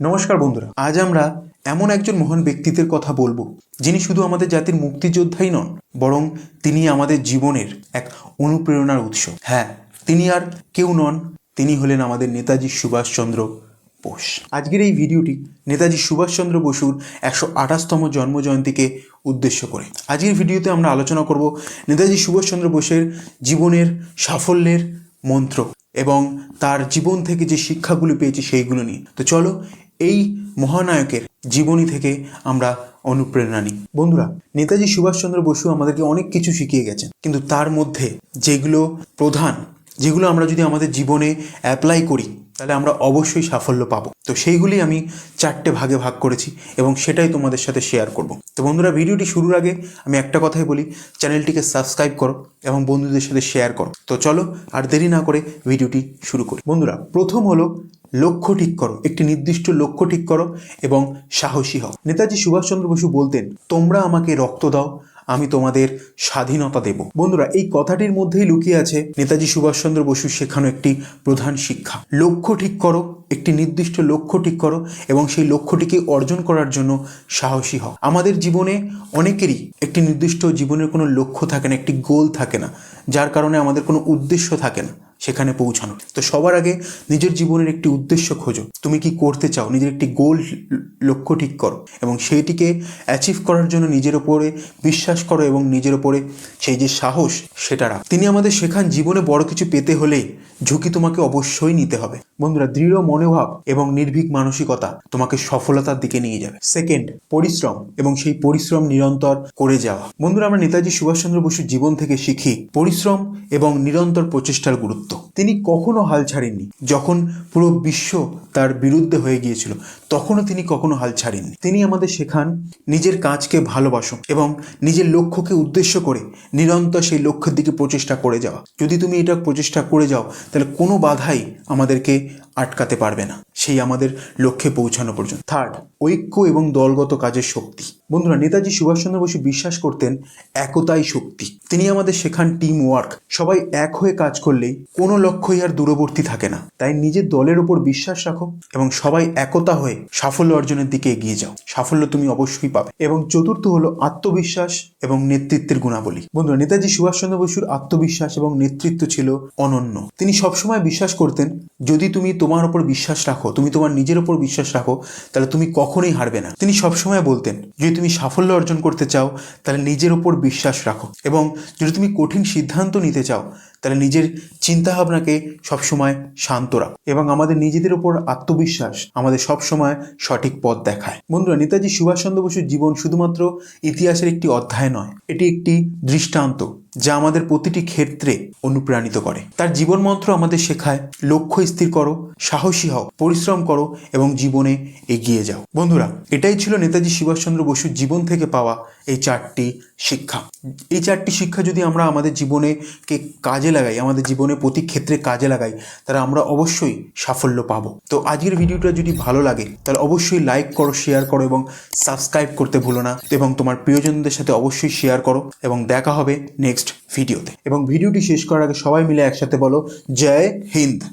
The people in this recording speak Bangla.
নমস্কার বন্ধুরা, আজ আমরা এমন একজন মহান ব্যক্তিত্বের কথা বলব, যিনি শুধু আমাদের জাতির মুক্তিযোদ্ধাই নন, বরং তিনি আমাদের জীবনের এক অনুপ্রেরণার উৎস। হ্যাঁ তিনি আর কেউ নন, তিনি হলেন আমাদের নেতাজি সুভাষচন্দ্র বোস। আজকের এই ভিডিওটি নেতাজি সুভাষচন্দ্র বসুর একশো আঠাশতম জন্মজয়ন্তীকে উদ্দেশ্য করে। আজকের ভিডিওতে আমরা আলোচনা করব নেতাজি সুভাষচন্দ্র বোসের জীবনের সাফল্যের মন্ত্র এবং তার জীবন থেকে যে শিক্ষাগুলি পেয়েছি সেইগুলো নিয়ে। তো চলো এই মহানায়কের জীবনী থেকে আমরা অনুপ্রেরণা নিই। বন্ধুরা, নেতাজি সুভাষচন্দ্র বসু আমাদেরকে অনেক কিছু শিখিয়ে গেছেন, কিন্তু তার মধ্যে যেগুলো প্রধান, যেগুলো আমরা যদি আমাদের জীবনে অ্যাপ্লাই করি, তাহলে আমরা অবশ্যই সাফল্য পাবো। তো সেইগুলি আমি চারটে ভাগে ভাগ করেছি এবং সেটাই তোমাদের সাথে শেয়ার করব। তো বন্ধুরা, ভিডিওটি শুরুর আগে আমি একটা কথাই বলি, চ্যানেলটিকে সাবস্ক্রাইব করো এবং বন্ধুদের সাথে শেয়ার করো। তো চলো আর দেরি না করে ভিডিওটি শুরু করি। বন্ধুরা, প্রথম হলো লক্ষ্য ঠিক করো, একটি নির্দিষ্ট লক্ষ্য ঠিক করো এবং সাহসী হও। নেতাজি সুভাষচন্দ্র বসু বলতেন, তোমরা আমাকে রক্ত দাও, আমি তোমাদের স্বাধীনতা দেব। বন্ধুরা, এই কথাটির মধ্যেই লুকিয়ে আছে নেতাজি সুভাষচন্দ্র বসুর শেখানো একটি প্রধান শিক্ষা। লক্ষ্য ঠিক করো, একটি নির্দিষ্ট লক্ষ্য ঠিক করো এবং সেই লক্ষ্যটিকে অর্জন করার জন্য সাহসী হও। আমাদের জীবনে অনেকেরই একটি নির্দিষ্ট জীবনের কোনো লক্ষ্য থাকে না, একটি গোল থাকে না, যার কারণে আমাদের কোনো উদ্দেশ্য থাকে না। সেখানে পৌঁছানো। তো সবার আগে নিজের জীবনের একটি উদ্দেশ্য খোঁজো। তুমি কি করতে চাও? নিজের একটি গোল লক্ষ্য ঠিক করো এবং সেইটিকে অ্যাচিভ করার জন্য নিজের ওপরে বিশ্বাস করো এবং নিজের ওপরে সেই যে সাহস, সেটা রাখ। তিনি আমাদের শেখান, জীবনে বড় কিছু পেতে হলে ঝুঁকি তোমাকে অবশ্যই নিতে হবে। বন্ধুরা, দৃঢ় মনোভাব এবং নির্ভীক মানসিকতা তোমাকে সফলতার দিকে নিয়ে যাবে। সেকেন্ড পরিশ্রম এবং সেই পরিশ্রম নিরন্তর করে যাওয়া। বন্ধুরা, আমরা নেতাজি সুভাষচন্দ্র বসুর জীবন থেকে শিখি পরিশ্রম এবং নিরন্তর প্রচেষ্টার গুরুত্ব। Cristo. তিনি কখনো হাল ছাড়েননি। যখন পুরো বিশ্ব তার বিরুদ্ধে হয়ে গিয়েছিল, তখনও তিনি কখনো হাল ছাড়েননি। তিনি আমাদের শেখান, নিজের কাজকে ভালোবাসো এবং নিজের লক্ষ্যকে উদ্দেশ্য করে নিরন্তর সেই লক্ষ্যের দিকে প্রচেষ্টা করে যাওয়া। যদি তুমি এটা প্রচেষ্টা করে যাও, তাহলে কোনো বাধাই আমাদেরকে আটকাতে পারবে না। সেই আমাদের লক্ষ্যে পৌঁছানো পর্যন্ত। থার্ড ঐক্য এবং দলগত কাজের শক্তি। বন্ধুরা, নেতাজি সুভাষচন্দ্র বসু বিশ্বাস করতেন, একতাই শক্তি। তিনি আমাদের শেখান টিম ওয়ার্ক সবাই এক হয়ে কাজ করলেই কোনো লক্ষ্যই আর দূরবর্তী থাকে না। তাই নিজের দলের ওপর বিশ্বাস রাখো এবং সবাই একতা হয়ে সাফল্য অর্জনের দিকে এগিয়ে যাও। সাফল্য তুমি অবশ্যই পাবে। এবং চতুর্থ হলো আত্মবিশ্বাস এবং নেতৃত্বের গুণাবলী। বন্ধুরা, নেতাজি সুভাষচন্দ্র বসুর আত্মবিশ্বাস এবং নেতৃত্ব ছিল অনন্য। তিনি সবসময় বিশ্বাস করতেন, যদি তুমি তোমার ওপর বিশ্বাস রাখো, তুমি তোমার নিজের ওপর বিশ্বাস রাখো, তাহলে তুমি কখনোই হারবে না। তিনি সবসময় বলতেন, যদি তুমি সাফল্য অর্জন করতে চাও, তাহলে নিজের ওপর বিশ্বাস রাখো এবং যদি তুমি কঠিন সিদ্ধান্ত নিতে চাও তাহলে নিজের চিন্তাভাবনাকে সবসময় শান্ত রাখো এবং আমাদের নিজেদের ওপর আত্মবিশ্বাস আমাদের সবসময় সঠিক পথ দেখায়। বন্ধুরা, নেতাজি সুভাষচন্দ্র বসুর জীবন শুধুমাত্র ইতিহাসের একটি অধ্যায় নয়, এটি একটি দৃষ্টান্ত। যা আমাদের প্রতিটি ক্ষেত্রে অনুপ্রাণিত করে। তার জীবন মন্ত্র আমাদের শেখায়, লক্ষ্য স্থির করো, সাহসী হও, পরিশ্রম করো এবং জীবনে এগিয়ে যাও। বন্ধুরা, এটাই ছিল নেতাজি সুভাষচন্দ্র বসুর জীবন থেকে পাওয়া এই চারটি শিক্ষা। এই চারটি শিক্ষা যদি আমরা আমাদের জীবনে কে কাজে লাগাই, আমাদের জীবনে প্রতি ক্ষেত্রে কাজে লাগাই, তাহলে আমরা অবশ্যই সাফল্য পাবো। তো আজকের ভিডিওটা যদি ভালো লাগে, তাহলে অবশ্যই লাইক করো শেয়ার করো এবং সাবস্ক্রাইব করতে ভুলো না। এবং তোমার প্রিয়জনদের সাথে অবশ্যই শেয়ার করো। এবং দেখা হবে নেক্সট ভিডিওতে এবং ভিডিওটি শেষ করার আগে সবাই মিলে একসাথে বলো জয় হিন্দ।